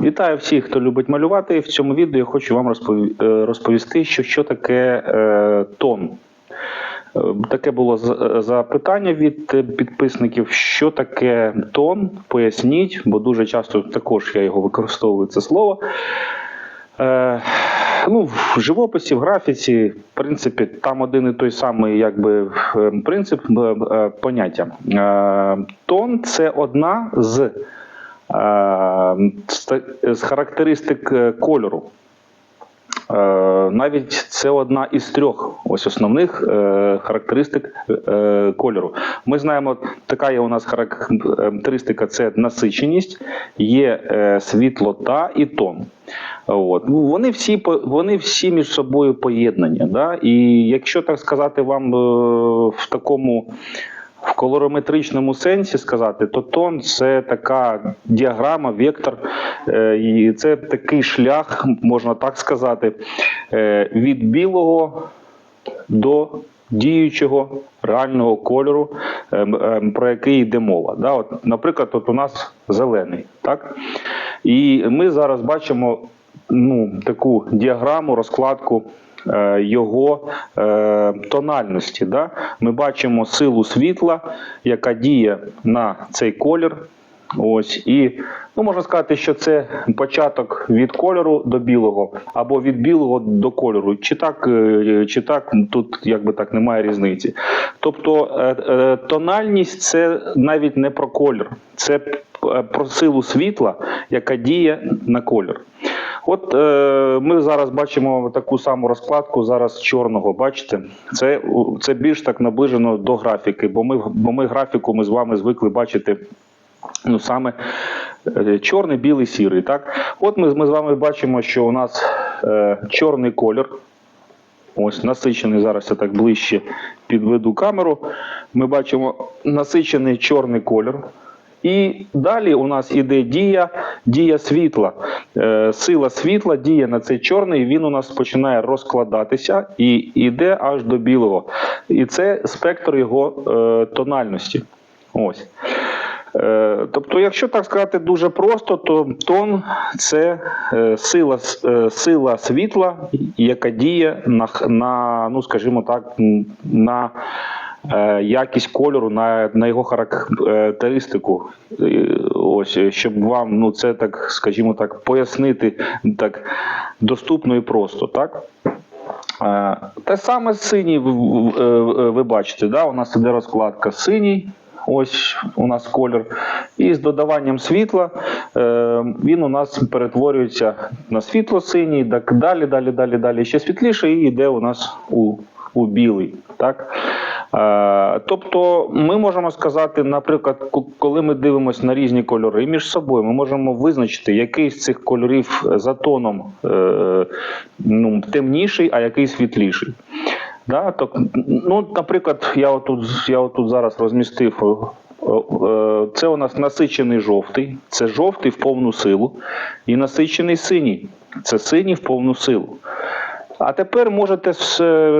Вітаю всіх, хто любить малювати. В цьому відео я хочу вам е, розповісти, що, що таке е, тон. Е, Таке було запитання від е, підписників, що таке тон, поясніть, бо дуже часто також я його використовую це слово. Е, ну, в живописі, в графіці, в принципі, там один і той самий якби, принцип поняття. Е, тон це одна з, з характеристик е, кольору. Е, Навіть це одна із трьох ось основних е, характеристик е, кольору. Ми знаємо, така є у нас характеристика це насиченість, є е, світлота і тон. От. Ну, Вони всі вони всі між собою поєднані. Да? І якщо так сказати вам е, в такому в колорометричному сенсі сказати, то тон це така діаграма, вектор, е, і це такий шлях, можна так сказати, е, від білого до діючого реального кольору, е, про який йде мова. От, наприклад, от у нас зелений. Так? І ми зараз бачимо ну, таку діаграму, розкладку е, його е, тональності. Да? Ми бачимо силу світла, яка діє на цей колір. Ось і ну можна сказати, що це початок від кольору до білого, або від білого до кольору. Чи так, е, чи так тут якби так немає різниці. Тобто е, е, тональність це навіть не про колір, це е, про силу світла, яка діє на колір. От е, ми зараз бачимо таку саму розкладку зараз чорного. Бачите, це, це більш так наближено до графіки, бо ми, бо ми графіку ми з вами звикли бачити ну саме е, чорний, білий, сірий. Так, от ми, ми з вами бачимо, що у нас е, чорний колір. Ось насичений зараз я так ближче підведу камеру. Ми бачимо насичений чорний колір. І далі у нас іде дія, дія світла. Е, сила світла діє на цей чорний, він у нас починає розкладатися і йде аж до білого. І це спектр його е, тональності. Ось. Е, Тобто, якщо так сказати дуже просто, то тон це сила, сила світла, яка діє на, на ну скажімо так, на якість кольору, на, на його характеристику. Е, Ось, е, щоб вам ну це так, скажімо так, пояснити так доступно і просто, так? Е, Те саме синій ви, бачите, да? у нас іде розкладка синій. Ось у нас колір. І з додаванням світла е, він у нас перетворюється на світло синій, так далі, далі, далі, далі ще світліше, і йде у нас у, у білий. Так? Е, тобто ми можемо сказати, наприклад, коли ми дивимося на різні кольори між собою, ми можемо визначити, який з цих кольорів за тоном е, ну, темніший, а який світліший. Да, то, ну, наприклад, я отут, я отут зараз розмістив. е, е, Це у нас насичений жовтий, це жовтий в повну силу, і насичений синій це синій в повну силу. А тепер можете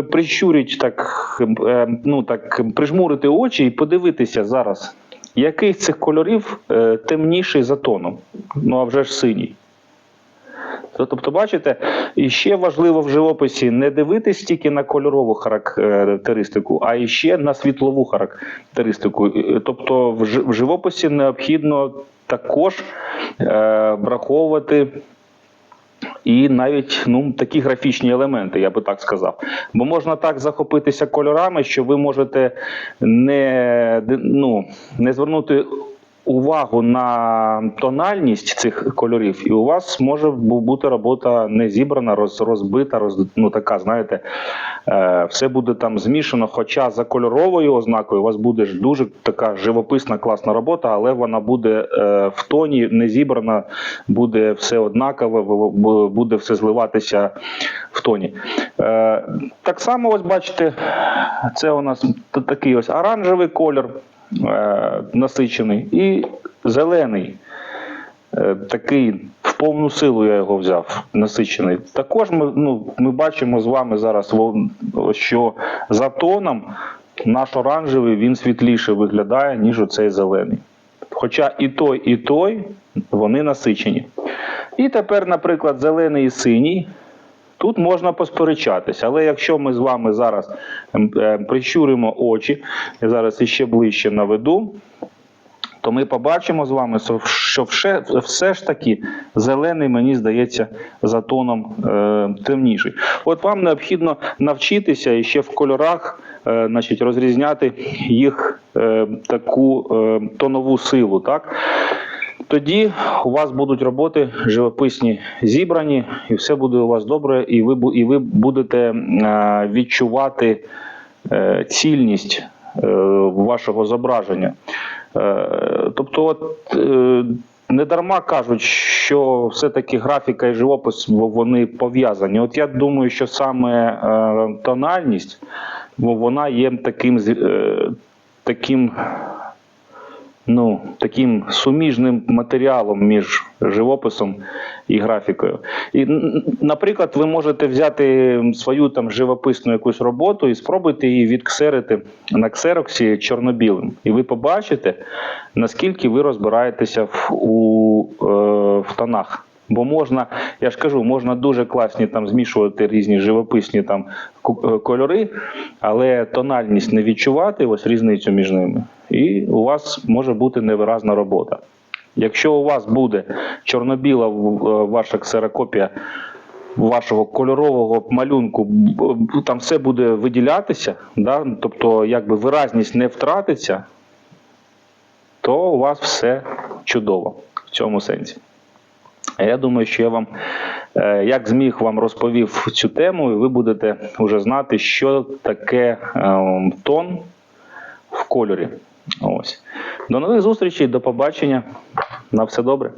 прищурити так, е, ну так, прижмурити очі і подивитися зараз, який з цих кольорів е, темніший за тоном. Ну а вже ж синій. Тобто, бачите, і ще важливо в живописі не дивитись тільки на кольорову характеристику, а ще на світлову характеристику. Е, Тобто, в живописі необхідно також е, враховувати. І навіть ну такі графічні елементи, я би так сказав. Бо можна так захопитися кольорами, що ви можете не, ну, не звернути увагу на тональність цих кольорів, і у вас може бути робота не зібрана, роз, розбита, роз, ну така, знаєте, е, все буде там змішано. Хоча за кольоровою ознакою у вас буде ж дуже така живописна класна робота, але вона буде е, в тоні не зібрана, буде все однакове, буде все зливатися в тоні. Е, так само, ось бачите, це у нас такий ось оранжевий колір е, насичений і зелений. Е, Такий в повну силу я його взяв, насичений. Також ми, ну, ми бачимо з вами зараз, що за тоном наш оранжевий він світліше виглядає, ніж оцей зелений. Хоча і той, і той вони насичені. І тепер, наприклад, зелений і синій. Тут можна посперечатися, але якщо ми з вами зараз ем, е, прищуримо очі, я зараз іще ближче наведу, то ми побачимо з вами, що все, все ж таки зелений, мені здається, за тоном е, темніший. От вам необхідно навчитися і ще в кольорах е, значить, розрізняти їх е, таку е, тонову силу. Так? Тоді у вас будуть роботи живописні зібрані, і все буде у вас добре, і ви, і ви будете відчувати е, цільність е, вашого зображення. Е, Тобто, от, не дарма кажуть, що все-таки графіка і живопис вони пов'язані. От я думаю, що саме тональність вона є таким, таким ну, таким суміжним матеріалом між живописом і графікою. І, наприклад, ви можете взяти свою там живописну якусь роботу і спробуйте її відксерити на ксероксі чорно-білим. І ви побачите, наскільки ви розбираєтеся в, у, е, в тонах. Бо можна, я ж кажу, можна дуже класні там змішувати різні живописні там е, кольори, але тональність не відчувати, ось різницю між ними, і у вас може бути невиразна робота. Якщо у вас буде чорно-біла е, ваша ксерокопія вашого кольорового малюнку, там все буде виділятися, да? тобто якби виразність не втратиться, то у вас все чудово в цьому сенсі. Я думаю, що я вам, е, як зміг, вам розповів цю тему, і ви будете вже знати, що таке е, тон в кольорі. Ось. До нових зустрічей, до побачення. На все добре.